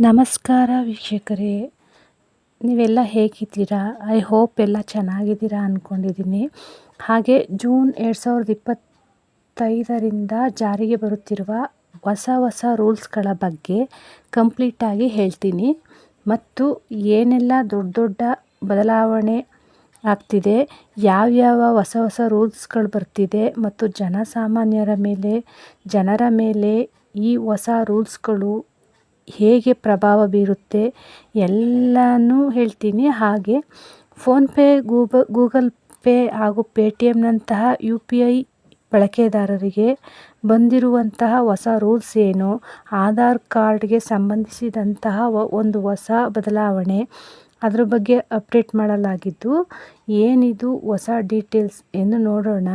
ನಮಸ್ಕಾರ ವೀಕ್ಷಕರೇ. ನೀವೆಲ್ಲ ಹೇಗಿದ್ದೀರಾ? ಐ ಹೋಪ್ ಎಲ್ಲ ಚೆನ್ನಾಗಿದ್ದೀರಾ ಅಂದ್ಕೊಂಡಿದ್ದೀನಿ ಹಾಗೆ ಜೂನ್ ಎರಡು ಸಾವಿರದ ಇಪ್ಪತ್ತೈದರಿಂದ ಜಾರಿಗೆ ಬರುತ್ತಿರುವ ಹೊಸ ಹೊಸ ರೂಲ್ಸ್ಗಳ ಬಗ್ಗೆ ಕಂಪ್ಲೀಟಾಗಿ ಹೇಳ್ತೀನಿ. ಮತ್ತು ಏನೆಲ್ಲ ದೊಡ್ಡ ದೊಡ್ಡ ಬದಲಾವಣೆ ಆಗ್ತಿದೆ, ಯಾವ್ಯಾವ ಹೊಸ ಹೊಸ ರೂಲ್ಸ್ಗಳು ಬರ್ತಿದೆ ಮತ್ತು ಜನಸಾಮಾನ್ಯರ ಮೇಲೆ, ಜನರ ಮೇಲೆ ಈ ಹೊಸ ರೂಲ್ಸ್ಗಳು ಹೇಗೆ ಪ್ರಭಾವ ಬೀರುತ್ತೆ ಎಲ್ಲನೂ ಹೇಳ್ತೀನಿ. ಹಾಗೆ ಫೋನ್ಪೇ, ಗೂಬ, ಗೂಗಲ್ ಪೇ ಹಾಗೂ ಪೇಟಿಎಮ್ನಂತಹ ಯು ಪಿ ಐ ಬಳಕೆದಾರರಿಗೆ ಬಂದಿರುವಂತಹ ಹೊಸ ರೂಲ್ಸ್ ಏನು? ಆಧಾರ್ ಕಾರ್ಡ್ಗೆ ಸಂಬಂಧಿಸಿದಂತಹ ಒಂದು ಹೊಸ ಬದಲಾವಣೆ ಅದರ ಬಗ್ಗೆ ಅಪ್ಡೇಟ್ ಮಾಡಲಾಗಿದ್ದು ಏನಿದು ಹೊಸ ಡೀಟೇಲ್ಸ್ ಎಂದು ನೋಡೋಣ.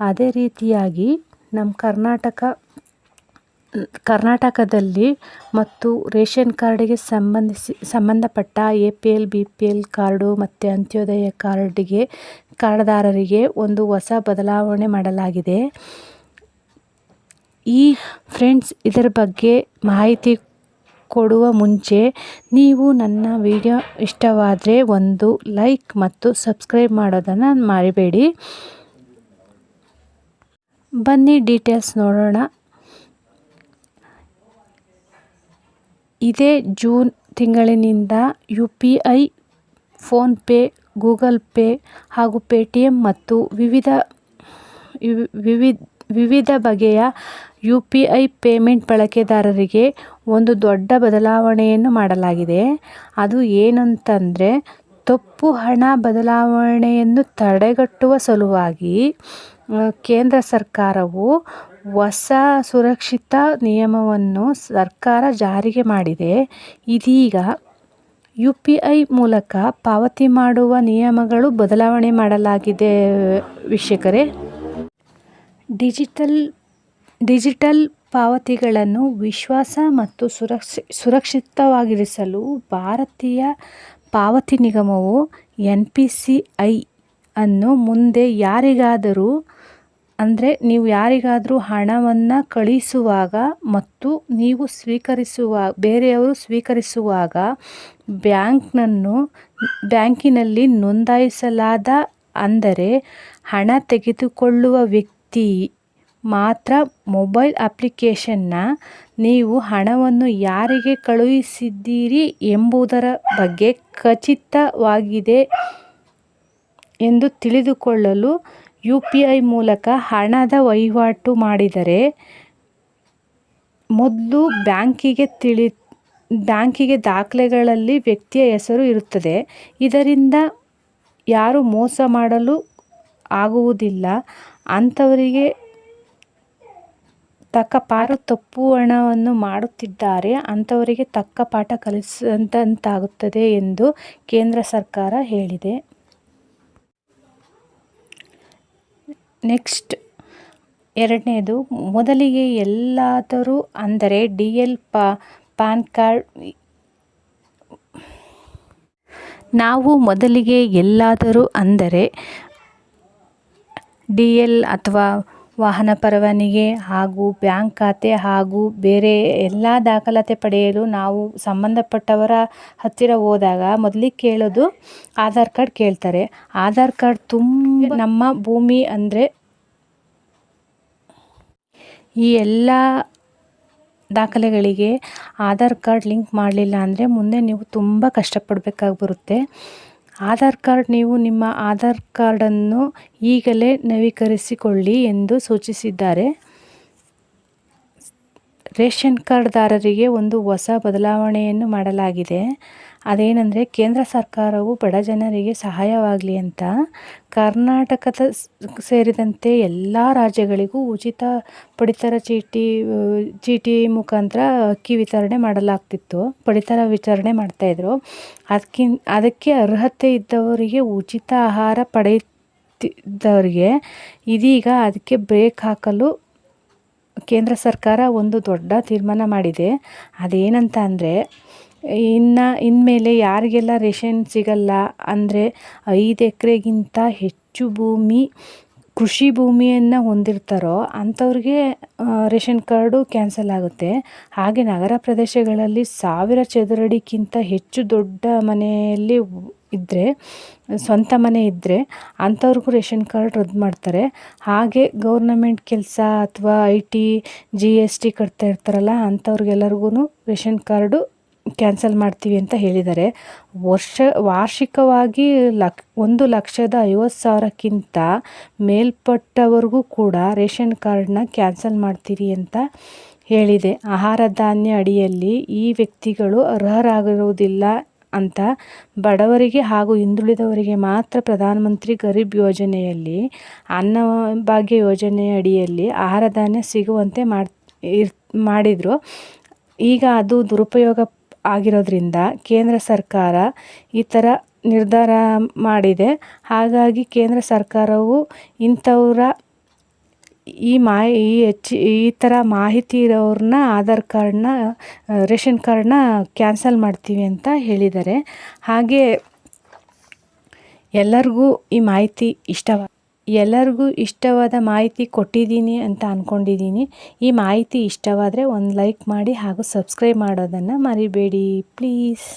ಅದೇ ರೀತಿಯಾಗಿ ನಮ್ಮ ಕರ್ನಾಟಕ ಕರ್ನಾಟಕದಲ್ಲಿ ಮತ್ತು ರೇಷನ್ ಕಾರ್ಡಿಗೆ ಸಂಬಂಧಿಸಿ, ಸಂಬಂಧಪಟ್ಟ A P L, B P L card ಮತ್ತು ಅಂತ್ಯೋದಯ ಕಾರ್ಡಿಗೆ, ಕಾರ್ಡ್ದಾರರಿಗೆ ಒಂದು ಹೊಸ ಬದಲಾವಣೆ ಮಾಡಲಾಗಿದೆ. ಈ ಫ್ರೆಂಡ್ಸ್, ಇದರ ಬಗ್ಗೆ ಮಾಹಿತಿ ಕೊಡುವ ಮುಂಚೆ ನೀವು ನನ್ನ ವಿಡಿಯೋ ಇಷ್ಟವಾದರೆ ಒಂದು ಲೈಕ್ ಮತ್ತು ಸಬ್ಸ್ಕ್ರೈಬ್ ಮಾಡೋದನ್ನು ಮರಿಬೇಡಿ. ಬನ್ನಿ ಡೀಟೇಲ್ಸ್ ನೋಡೋಣ. ಇದೇ ಜೂನ್ ತಿಂಗಳಿನಿಂದ U P I PhonePe Google Pay ಹಾಗೂ ಪೇಟಿಎಮ್ ಮತ್ತು ವಿವಿಧ ವಿವಿಧ ವಿವಿಧ ಬಗೆಯ ಯು ಪಿ ಐ ಪೇಮೆಂಟ್ ಬಳಕೆದಾರರಿಗೆ ಒಂದು ದೊಡ್ಡ ಬದಲಾವಣೆಯನ್ನು ಮಾಡಲಾಗಿದೆ. ಅದು ಏನಂತಂದರೆ, ತಪ್ಪು ಹಣ ಬದಲಾವಣೆಯನ್ನು ತಡೆಗಟ್ಟುವ ಸಲುವಾಗಿ ಕೇಂದ್ರ ಸರ್ಕಾರವು ಹೊಸ ಸುರಕ್ಷಿತ ನಿಯಮವನ್ನು ಸರ್ಕಾರ ಜಾರಿಗೆ ಮಾಡಿದೆ. ಇದೀಗ ಯು ಪಿ ಐ ಮೂಲಕ ಪಾವತಿ ಮಾಡುವ ನಿಯಮಗಳು ಬದಲಾವಣೆ ಮಾಡಲಾಗಿದೆ ವೀಕ್ಷಕರೇ. ಡಿಜಿಟಲ್ ಡಿಜಿಟಲ್ ಪಾವತಿಗಳನ್ನು ವಿಶ್ವಾಸ ಮತ್ತು ಸುರಕ್ಷಿ, ಸುರಕ್ಷಿತವಾಗಿರಿಸಲು ಭಾರತೀಯ ಪಾವತಿ ನಿಗಮವು ಎನ್ ಪಿ ಸಿ ಐ ಅನ್ನು ಮುಂದೆ ಯಾರಿಗಾದರೂ ಅಂದರೆ ನೀವು ಯಾರಿಗಾದರೂ ಹಣವನ್ನು ಕಳಿಸುವಾಗ ಮತ್ತು ನೀವು ಸ್ವೀಕರಿಸುವ, ಬೇರೆಯವರು ಸ್ವೀಕರಿಸುವಾಗ ಬ್ಯಾಂಕ್ನನ್ನು, ಬ್ಯಾಂಕಿನಲ್ಲಿ ನೋಂದಾಯಿಸಲಾದ ಅಂದರೆ ಹಣ ತೆಗೆದುಕೊಳ್ಳುವ ವ್ಯಕ್ತಿ ಮಾತ್ರ ಮೊಬೈಲ್ ಅಪ್ಲಿಕೇಶನ್ನ ನೀವು ಹಣವನ್ನು ಯಾರಿಗೆ ಕಳುಹಿಸಿದ್ದೀರಿ ಎಂಬುದರ ಬಗ್ಗೆ ಖಚಿತವಾಗಿದೆ ಎಂದು ತಿಳಿದುಕೊಳ್ಳಲು ಯು ಮೂಲಕ ಹಣದ ವಹಿವಾಟು ಮಾಡಿದರೆ ಮೊದಲು ಬ್ಯಾಂಕಿಗೆ ತಿಳಿ, ಬ್ಯಾಂಕಿಗೆ ದಾಖಲೆಗಳಲ್ಲಿ ವ್ಯಕ್ತಿಯ ಹೆಸರು ಇರುತ್ತದೆ. ಇದರಿಂದ ಯಾರು ಮೋಸ ಮಾಡಲು ಆಗುವುದಿಲ್ಲ. ಅಂಥವರಿಗೆ ತಕ್ಕ ಪಾಠ ತಪ್ಪು ಹಣವನ್ನು ಮಾಡುತ್ತಿದ್ದಾರೆ. ಅಂಥವರಿಗೆ ತಕ್ಕ ಪಾಠ ಕಲಿಸಿದಂತಾಗುತ್ತದೆ ಎಂದು ಕೇಂದ್ರ ಸರ್ಕಾರ ಹೇಳಿದೆ. ನೆಕ್ಸ್ಟ್ ಎರಡನೇದು, ಮೊದಲಿಗೆ ಎಲ್ಲಾದರೂ ಅಂದರೆ ಡಿ ಎಲ್ ಪಾ ಪ್ಯಾನ್ ಕಾರ್ಡ್, ನಾವು ಮೊದಲಿಗೆ ಎಲ್ಲಾದರೂ ಅಂದರೆ ಡಿ ಎಲ್ ಅಥವಾ ವಾಹನ ಪರವಾನಿಗೆ ಹಾಗೂ ಬ್ಯಾಂಕ್ ಖಾತೆ ಹಾಗೂ ಬೇರೆ ಎಲ್ಲ ದಾಖಲಾತಿ ಪಡೆಯಲು ನಾವು ಸಂಬಂಧಪಟ್ಟವರ ಹತ್ತಿರ ಹೋದಾಗ ಮೊದಲಿಗೆ ಕೇಳೋದು ಆಧಾರ್ ಕಾರ್ಡ್ ಕೇಳ್ತಾರೆ. ಆಧಾರ್ ಕಾರ್ಡ್ ತುಂಬ ನಮ್ಮ ಭೂಮಿ ಅಂದರೆ ಈ ಎಲ್ಲ ದಾಖಲೆಗಳಿಗೆ ಆಧಾರ್ ಕಾರ್ಡ್ ಲಿಂಕ್ ಮಾಡಲಿಲ್ಲ ಅಂದರೆ ಮುಂದೆ ನೀವು ತುಂಬ ಕಷ್ಟಪಡಬೇಕಾಗಿ ಬರುತ್ತೆ ಆಧಾರ್ ಕಾರ್ಡ್ ನೀವು ನಿಮ್ಮ ಆಧಾರ್ ಕಾರ್ಡನ್ನು ಈಗಲೇ ನವೀಕರಿಸಿಕೊಳ್ಳಿ ಎಂದು ಸೂಚಿಸಿದ್ದಾರೆ. ರೇಷನ್ ಕಾರ್ಡ್ದಾರರಿಗೆ ಒಂದು ಹೊಸ ಬದಲಾವಣೆಯನ್ನು ಮಾಡಲಾಗಿದೆ. ಅದೇನೆಂದರೆ ಕೇಂದ್ರ ಸರ್ಕಾರವು ಬಡ ಜನರಿಗೆ ಸಹಾಯವಾಗಲಿ ಅಂತ ಕರ್ನಾಟಕದ ಸೇರಿದಂತೆ ಎಲ್ಲ ರಾಜ್ಯಗಳಿಗೂ ಉಚಿತ ಪಡಿತರ ಚೀಟಿ ಚೀಟಿ ಮುಖಾಂತರ ಅಕ್ಕಿ ವಿತರಣೆ ಮಾಡಲಾಗ್ತಿತ್ತು, ಪಡಿತರ ವಿತರಣೆ ಮಾಡ್ತಾಯಿದ್ರು ಅದಕ್ಕಿನ್ ಅದಕ್ಕೆ ಅರ್ಹತೆ ಇದ್ದವರಿಗೆ ಉಚಿತ ಆಹಾರ ಪಡೆಯುತ್ತಿದ್ದವರಿಗೆ ಇದೀಗ ಅದಕ್ಕೆ ಬ್ರೇಕ್ ಹಾಕಲು ಕೇಂದ್ರ ಸರ್ಕಾರ ಒಂದು ದೊಡ್ಡ ತೀರ್ಮಾನ ಮಾಡಿದೆ. ಅದೇನಂತ ಅಂದರೆ ಇನ್ನು ಇನ್ಮೇಲೆ ಯಾರಿಗೆಲ್ಲ ರೇಷನ್ ಸಿಗಲ್ಲ ಅಂದರೆ ಐದು ಎಕರೆಗಿಂತ ಹೆಚ್ಚು ಭೂಮಿ, ಕೃಷಿ ಭೂಮಿಯನ್ನು ಹೊಂದಿರ್ತಾರೋ ಅಂಥವ್ರಿಗೆ ರೇಷನ್ ಕಾರ್ಡು ಕ್ಯಾನ್ಸಲ್ ಆಗುತ್ತೆ. ಹಾಗೆ ನಗರ ಪ್ರದೇಶಗಳಲ್ಲಿ ಸಾವಿರ ಚದರಡಿಗಿಂತ ಹೆಚ್ಚು ದೊಡ್ಡ ಮನೆಯಲ್ಲಿ ಇದ್ದರೆ ಸ್ವಂತ ಮನೆ ಇದ್ದರೆ ಅಂಥವ್ರಿಗೂ ರೇಷನ್ ಕಾರ್ಡ್ ರದ್ದು ಮಾಡ್ತಾರೆ. ಹಾಗೆ ಗೌರ್ನಮೆಂಟ್ ಕೆಲಸ ಅಥವಾ I T, G S T ಕಟ್ತಾ ಇರ್ತಾರಲ್ಲ ಅಂಥವ್ರಿಗೆಲ್ಲರಿಗೂ ರೇಷನ್ ಕಾರ್ಡು ಕ್ಯಾನ್ಸಲ್ ಮಾಡ್ತೀವಿ ಅಂತ ಹೇಳಿದ್ದಾರೆ. ವರ್ಷ, ವಾರ್ಷಿಕವಾಗಿ ಲಕ್, ಒಂದು ಲಕ್ಷದ ಐವತ್ತು ಸಾವಿರಕ್ಕಿಂತ ಮೇಲ್ಪಟ್ಟವರಿಗೂ ಕೂಡ ರೇಷನ್ ಕಾರ್ಡನ್ನ ಕ್ಯಾನ್ಸಲ್ ಮಾಡ್ತೀರಿ ಅಂತ ಹೇಳಿದೆ. ಆಹಾರ ಧಾನ್ಯ ಅಡಿಯಲ್ಲಿ ಈ ವ್ಯಕ್ತಿಗಳು ಅರ್ಹರಾಗಿರುವುದಿಲ್ಲ ಅಂತ ಬಡವರಿಗೆ ಹಾಗೂ ಹಿಂದುಳಿದವರಿಗೆ ಮಾತ್ರ ಪ್ರಧಾನಮಂತ್ರಿ ಗರೀಬ್ ಯೋಜನೆಯಲ್ಲಿ, ಅನ್ನ ಭಾಗ್ಯ ಯೋಜನೆ ಅಡಿಯಲ್ಲಿ ಆಹಾರ ಧಾನ್ಯ ಸಿಗುವಂತೆ ಮಾಡಿದರು. ಈಗ ಅದು ದುರುಪಯೋಗ ಆಗಿರೋದ್ರಿಂದ ಕೇಂದ್ರ ಸರ್ಕಾರ ಈ ಥರ ನಿರ್ಧಾರ ಮಾಡಿದೆ. ಹಾಗಾಗಿ ಕೇಂದ್ರ ಸರ್ಕಾರವು ಇಂಥವ್ರ ಈ ಮಾಹಿ ಈ ಹೆಚ್ಚು ಈ ಥರ ಮಾಹಿತಿ ಇರೋರನ್ನ ಆಧಾರ್ ಕಾರ್ಡ್ನ, ರೇಷನ್ ಕಾರ್ಡ್ನ ಕ್ಯಾನ್ಸಲ್ ಮಾಡ್ತೀವಿ ಅಂತ ಹೇಳಿದ್ದಾರೆ. ಹಾಗೆ ಎಲ್ಲರಿಗೂ ಈ ಮಾಹಿತಿ ಇಷ್ಟವ ಎಲ್ಲರಿಗೂ ಇಷ್ಟವಾದ ಮಾಹಿತಿ ಕೊಟ್ಟಿದ್ದೀನಿ ಅಂತ ಅಂದ್ಕೊಂಡಿದ್ದೀನಿ ಈ ಮಾಹಿತಿ ಇಷ್ಟವಾದರೆ ಒಂದು ಲೈಕ್ ಮಾಡಿ ಹಾಗೂ ಸಬ್ಸ್ಕ್ರೈಬ್ ಮಾಡೋದನ್ನು ಮರಿಬೇಡಿ, ಪ್ಲೀಸ್.